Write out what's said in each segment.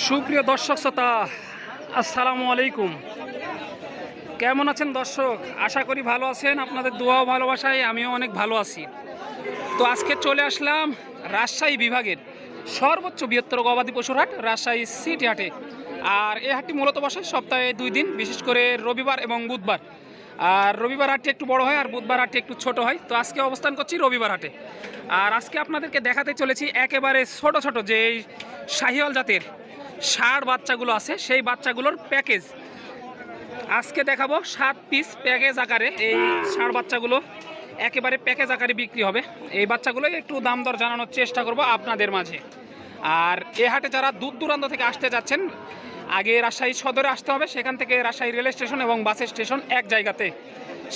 সুপ্রিয় দর্শক শ্রোতা, আসসালামু আলাইকুম। কেমন আছেন দর্শক? আশা করি ভালো আছেন, আপনাদের দোয়াও ভালোবাসায়, আমিও অনেক ভালো আছি। তো আজকে চলে আসলাম রাজশাহী বিভাগের সর্বোচ্চ বৃহত্তর গবাদি পশুর হাট, রাজশাহী সিটি হাটে। আর এই হাটটি মূলত বসে সপ্তাহে দুই দিন, বিশেষ করে রবিবার এবং বুধবার। আর রবিবার হাটটি একটু বড় হয়, আর বুধবার হাটটি একটু ছোট হয়। তো আজকে অবস্থান করছি রবিবার হাটে। আর আজকে আপনাদেরকে দেখাতে চলেছি একেবারে ছোট ছোট যে শাহিওয়াল জাতের ষাঁড় বাচ্চাগুলো আছে, সেই বাচ্চাগুলোর প্যাকেজ। আজকে দেখাবো সাত পিস প্যাকেজ আকারে। এই ষাঁড় বাচ্চাগুলো একেবারে প্যাকেজ আকারে বিক্রি হবে। এই বাচ্চাগুলো একটু দাম দর জানানোর চেষ্টা করব আপনাদের মাঝে। আর এ হাটে যারা দূর দূরান্ত থেকে আসতে যাচ্ছেন, আগে রাজশাহী সদরে আসতে হবে, সেখান থেকে রাজশাহী রেল স্টেশন এবং বাস স্টেশন এক জায়গাতে।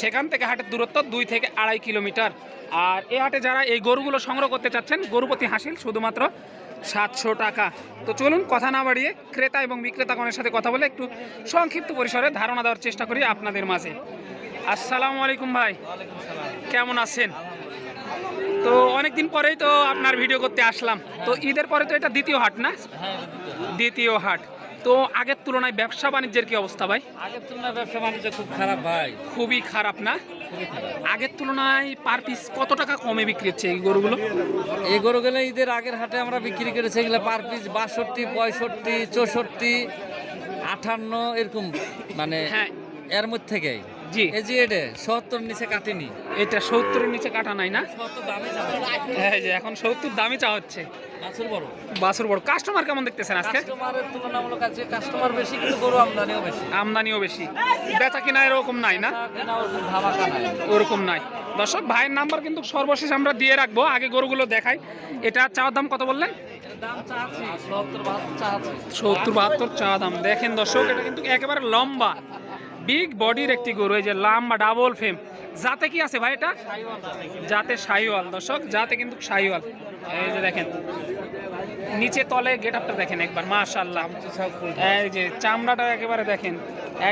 সেখান থেকে হাটের দূরত্ব দুই থেকে আড়াই কিলোমিটার। আর এ হাটে যারা এই গরুগুলো সংগ্রহ করতে চাচ্ছেন, গরুপতি হাসিল শুধুমাত্র সাতশো টাকা। তো চলুন কথা না বাড়িয়ে ক্রেতা এবং বিক্রেতাগণের সাথে কথা বলে একটু সংক্ষিপ্ত পরিসরে ধারণা দেওয়ার চেষ্টা করি আপনাদের মাঝে। আসসালামু আলাইকুম ভাই। কেমন আছেন? তো অনেকদিন পরেই তো আপনার ভিডিও করতে আসলাম। তো ঈদের পরে তো এটা দ্বিতীয় হাট না? দ্বিতীয় হাট। তো আগের তুলনায় ব্যবসা বাণিজ্যের কি অবস্থা ভাই? আগের তুলনায় ব্যবসা বাণিজ্য খুব খারাপ ভাই। খুবই খারাপ না? আগের তুলনায় পার পিস কত টাকা কমে বিক্রি হচ্ছে এই গরুগুলো? এই গরুগুলো ঈদের আগের হাটে আমরা বিক্রি করেছি এগুলো পার পিস বাষট্টি পঁয়ষট্টি চৌষট্টি আঠান্ন এরকম মানে হ্যাঁ। এর মধ্যে থেকেই। জি। এই যে এটা সত্তর নিচে কাটেনি। এটা সত্তরের নিচে কাটা নাই না? সত্তর দামে এই যে এখন সত্তর দামই চা হচ্ছে। মাছের বড়। বাসুর বড়। কাস্টমার কেমন দেখতেছেন আজকে? কাস্টমারের তুলনামূলক আছে কাস্টমার বেশি কিন্তু গরু আমদানিও বেশি। আমদানিও বেশি। বেচা কিনা এরকম নাই না? ওরকম নাই। দর্শক ভাইয়ের নাম্বার কিন্তু সর্বশেষ আমরা দিয়ে রাখব। আগে গরুগুলো দেখাই। এটা চাওয়ার দাম কত বললেন? এর দাম সত্তর বাহাত্তর চা দাম। দেখেন দর্শক এটা কিন্তু একেবারে লম্বা। বিগ বডির একটি গরু, এই যে লাম্বা ডাবল ফেম। যাতে কি আছে ভাই এটা? যাতে শাহিওয়াল। দর্শক যাতে কিন্তু শাহিওয়াল। এই যে দেখেন নিচে তলে গেট আপটা দেখেন একবার মাশাল্লাহ এই যে চামড়াটা একেবারে দেখেন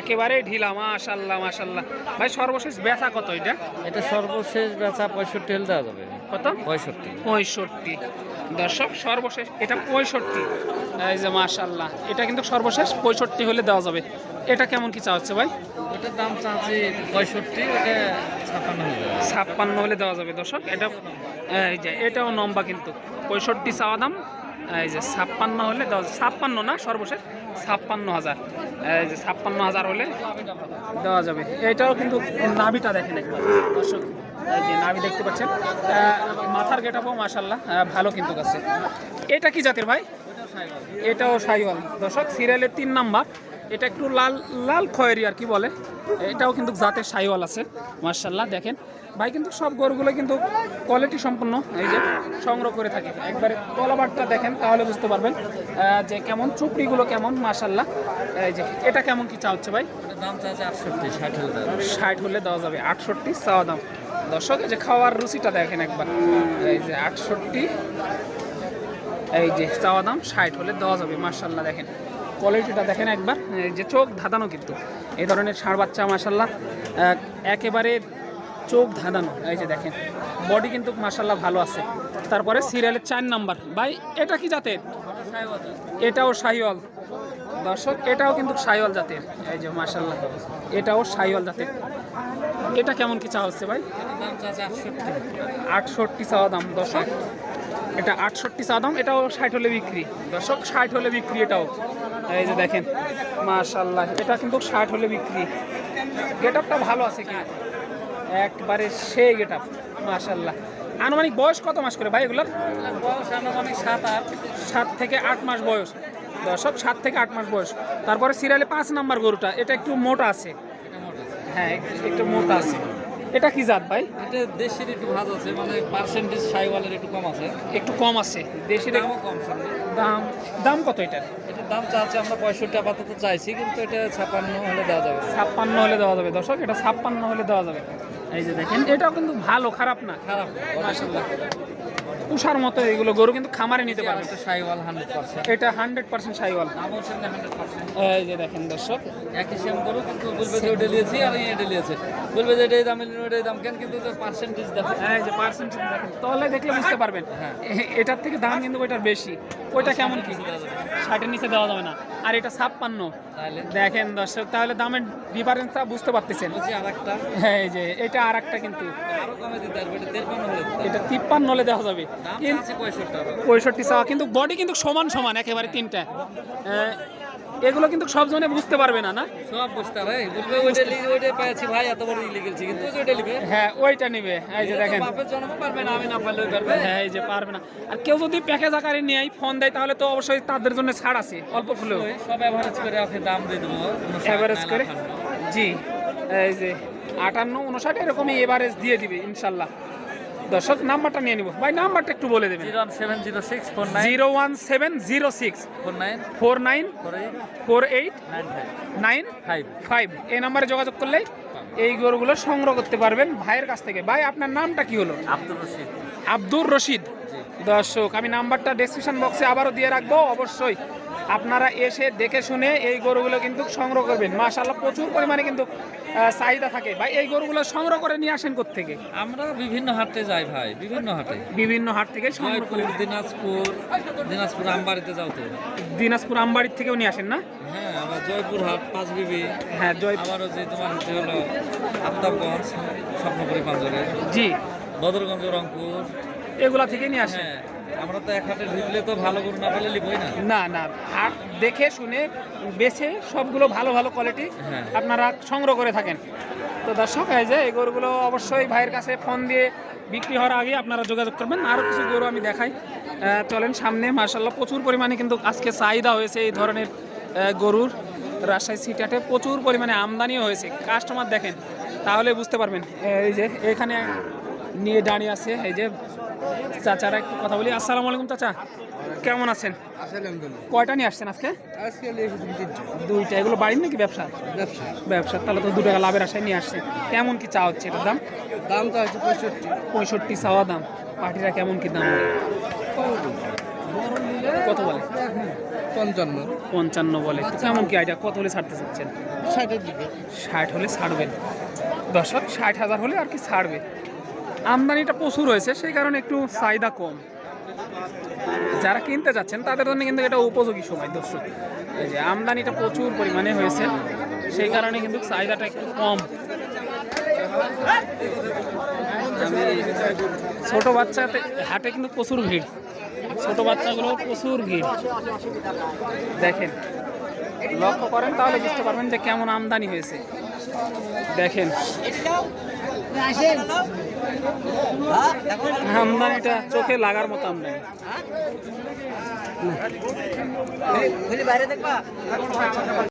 একেবারে ঢিলা মাশাল্লাহ মাশাল্লাহ ভাই সর্বশেষ ব্যথা কত এটা? এটা সর্বশেষ ব্যথা পঁয়ষট্টি হলে দেওয়া যাবে। কত? পঁয়ষট্টি। পঁয়ষট্টি। দর্শক সর্বশেষ এটা পঁয়ষট্টি। এই যে মাশাল্লাহ এটা কিন্তু সর্বশেষ পঁয়ষট্টি হলে দেওয়া যাবে। এটা কেমন কি চা হচ্ছে ভাই? ওটার দাম চাচ্ছি পঁয়ষট্টি ওটা ছাপান্ন ছাপ্পান্ন হলে দেওয়া যাবে দর্শক এটা এই যে এটাও লম্বা কিন্তু। পঁয়ষট্টি চাওয়া দাম এই যে ছাপ্পান্ন হলে ছাপ্পান্ন না, সর্বশেষ ছাপ্পান্ন হাজার। এই যে ছাপ্পান্ন হাজার হলে দেওয়া যাবে। এটাও কিন্তু নাভিটা দেখেন একবার। দর্শক যে নাভি দেখতে পাচ্ছেন। মাথার গেটাপও মাসাল্লাহ ভালো কিন্তু কাছে এটা কি জাতের ভাই? এটাও সাইওয়াল। দর্শক সিরিয়ালের তিন নাম্বার। এটা একটু লাল লাল খয়েরি আর কি বলে। এটাও কিন্তু জাতের সাইওয়াল আছে মার্শাল্লাহ দেখেন। ভাই কিন্তু সব গরুগুলো কিন্তু কোয়ালিটি সম্পন্ন এই যে সংগ্রহ করে থাকে। একবারে তলাবারটা দেখেন তাহলে বুঝতে পারবেন যে কেমন চুপড়িগুলো কেমন মার্শাল্লাহ এই যে এটা কেমন কি চা হচ্ছে ভাই? দাম চাচ্ছে আটষট্টি ষাট হলে দেওয়া যাবে। ষাট হলে দেওয়া যাবে আটষট্টি চাওয়া দাম। দর্শক যে খাওয়ার রুচিটা দেখেন একবার। এই যে আটষট্টি এই যে চাওয়া দাম ষাট হলে দেওয়া যাবে মার্শাল্লাহ দেখেন। কোয়ালিটিটা দেখেন একবার। এই যে চোখ ধাঁধানো কিন্তু। এই ধরনের ষাঁড় বাচ্চা মার্শাল্লাহ একেবারে চোখ ধাঁধানো। এই যে দেখেন বডি কিন্তু মার্শাল্লাহ ভালো আছে। তারপরে সিরিয়ালের চার নাম্বার ভাই এটা কি জাতের? এটাও শাহিওয়াল। দর্শক এটাও কিন্তু শাহিওয়াল জাতের। এই যে মার্শাল্লাহ এটাও শাহিওয়াল জাতের। এটা কেমন কি চা হচ্ছে ভাই? আটষট্টি চাওয়া দাম। দর্শক এটা আটষট্টি দাম এটাও ষাট হলে বিক্রি। দর্শক ষাট হলে বিক্রি এটাও। এই যে দেখেন মাশাল্লাহ এটা কিন্তু ষাট হলে বিক্রি। গেট আপটা ভালো আছে কি একবারে সেই গেট আপ মাশাল্লাহ আনুমানিক বয়স কত মাস করে ভাই এগুলোর? বয়স আনুমানিক সাত আট। সাত থেকে আট মাস বয়স। দর্শক সাত থেকে আট মাস বয়স। তারপরে সিরিয়ালে পাঁচ নাম্বার গরুটা এটা একটু মোট আছে। হ্যাঁ একটু মোটা আছে। এটা কি জাত ভাই? এটা দেশের একটু ভাজ আছে মানে পার্সেন্টেজ সাইওয়ালের একটু কম আছে। একটু কম আছে। দেশি রে- দামও কম দাম দাম কত এটার? এটার দাম চাচ্ছে আমরা পঁয়ষট্টি আপাতত চাইছি কিন্তু এটা ছাপ্পান্ন হলে দেওয়া যাবে। ছাপ্পান্ন হলে দেওয়া যাবে। দর্শক এটা ছাপ্পান্ন হলে দেওয়া যাবে। এই যে দেখেন এটাও কিন্তু ভালো খারাপ না? খারাপ মাশাল্লাহ তুষার মতো এগুলো গরু কিন্তু খামারে নিতে পারবেন তো সাইওয়াল হান্ড্রেড পার্সেন্ট। এটা হান্ড্রেড পার্সেন্ট সাইওয়াল। এই যে দেখেন দর্শক। একই সেম গরু কিন্তু বলবে যে ওটা নিয়েছি আর এটা নিয়েছে। বলবে যে এটাই দাম ওটাই দাম কেন? কিন্তু পার্সেন্টেজ দেখো। এই যে পার্সেন্টেজ দেখেন তাহলে দেখলে বুঝতে পারবেন। হ্যাঁ। এটার থেকে দাম কিন্তু ওইটার বেশি। ওইটা কেমন কি? ষাটের নিচে দেওয়া যাবে না। আর এটা ছাপ্পান্ন। তাহলে? দেখেন দর্শক তাহলে দামের ডিফারেন্সটা বুঝতে পারতেছেন। হ্যাঁ এই যে এটা আর একটা কিন্তু। আরও কমে দিতে পারবে এটা তিপ্পান্ন হলে দেওয়া যাবে। পঁয়ষট্টি চাওয়া কিন্তু বডি কিন্তু সমান সমান একেবারে তিনটা। এগুলো কিন্তু সব জনে বুঝতে পারবে না না? সব বুঝতে পারে বলবে ওইটা লিখে ওইটা পেয়েছি ভাই এত বড় লিখেছি কিন্তু ওই যে ওইটা লিখবে হ্যাঁ ওইটা নিবে এই যে দেখেন। বাপের জন্ম পারবে না আমি না পারলে পারবে। হ্যাঁ এই যে পারবে না। আর কেউ যদি প্যাকেজ আকারে নিয়ে ফোন দেয় তাহলে তো অবশ্যই তাদের জন্য ছাড় আছে অল্প ফুলেও সব অ্যাভারেজ করে ওকে দাম দিয়ে দেবো এভারেজ করে? জি এই যে আটান্ন উনষাট এরকমই এভারেজ দিয়ে দিবে ইনশাল্লাহ। দর্শক নাম্বারটা নিয়ে নিব। ভাই নাম্বারটা একটু বলে দেবেন। Zero one seven zero six four nine. Four eight. Nine five. এই নাম্বারে যোগাযোগ করলে এই গরুগুলো সংগ্রহ করতে পারবেন ভাইয়ের কাছ থেকে। ভাই আপনার নামটা কি হলো? আব্দুল রশিদ। আব্দুর রশিদ। দর্শক আমি নাম্বারটা ডেসক্রিপশন বক্সে আবারও দিয়ে রাখব। অবশ্যই আপনারা এসে দেখে শুনে এই গরুগুলো কিন্তু সংগ্রহ করবেন। মাশাল্লাহ প্রচুর পরিমাণে কিন্তু চাহিদা থাকে। ভাই এই গরুগুলো সংগ্রহ করে নিয়ে আসেন থেকে আমরা বিভিন্ন হাটে যাই ভাই বিভিন্ন হাটে। বিভিন্ন হাট থেকে সংগ্রহ করে জয়পুর দিনাজপুর দিনাজপুর আমবাড়িতে যাও তো। দিনাজপুর আমবাড়ির থেকেও নিয়ে আসেন না? হ্যাঁ আবার জয়পুর হাট পাঁচ বিবি হ্যাঁ জয় আবারও যে তোমার হচ্ছে হলো আফতাবগঞ্জ স্বপ্নপুরি পাঞ্জরে জি। বদরগঞ্জ রংপুর। এগুলা থেকে নিয়ে আসেন। হ্যাঁ। আমরা তো এক হাটে ঢুকলে তো ভালো গরু না পেলে লিখবই না। না না হাট দেখে শুনে বেছে সবগুলো ভালো ভালো কোয়ালিটি হ্যাঁ। আপনারা সংগ্রহ করে থাকেন। তো দর্শক এই যে এই গরুগুলো অবশ্যই ভাইয়ের কাছে ফোন দিয়ে বিক্রি হওয়ার আগে আপনারা যোগাযোগ করবেন। আরও কিছু গরু আমি দেখাই। চলেন সামনে মার্শাল্লাহ প্রচুর পরিমাণে কিন্তু আজকে চাহিদা হয়েছে এই ধরনের গরুর। রাজশাহী সিটাটে প্রচুর পরিমাণে আমদানিও হয়েছে। কাস্টমার দেখেন তাহলে বুঝতে পারবেন। এই যে এখানে নিয়ে দাঁড়িয়ে আছে এই যে চাচারা একটু কথা বলি। আসসালামু আলাইকুম চাচা। কেমন আছেন? কয়টা নিয়ে আসছেন আজকে? দুইটা। এগুলো বাড়ির নাকি ব্যবসা? ব্যবসা। ব্যবসা। তাহলে তো দু টাকা লাভের আশায় নিয়ে আসছে। কেমন কি চা হচ্ছে এটার দাম? দামটা হচ্ছে পঁয়ষট্টি। পঁয়ষট্টি চাওয়া দাম। পার্টিরা কেমন কি দাম? কত বলে? পঞ্চান্ন। পঞ্চান্ন বলে। কেমন কি আইডিয়া কত হলে ছাড়তে চাচ্ছেন? ষাটের দিকে। ষাট হলে ছাড়বেন। দর্শক ষাট হাজার হলে আর কি ছাড়বে? আমদানিটা প্রচুর হয়েছে, সেই কারণে একটু চাহিদা কম। যারা কিনতে যাচ্ছেন, তাদের জন্য কিন্তু এটা উপযোগী সময়, দর্শক। এই যে আমদানিটা প্রচুর পরিমাণে হয়েছে, সেই কারণে কিন্তু চাহিদাটা একটু কম। ছোট বাচ্চাতে, হাটে কিন্তু প্রচুর ভিড়। ছোট বাচ্চাগুলো প্রচুর ভিড়। দেখেন, লক্ষ্য করেন তাহলে বুঝতে পারবেন যে কেমন আমদানি হয়েছে। দেখেন। আমদানিটা চোখে লাগার মতো আমদানি।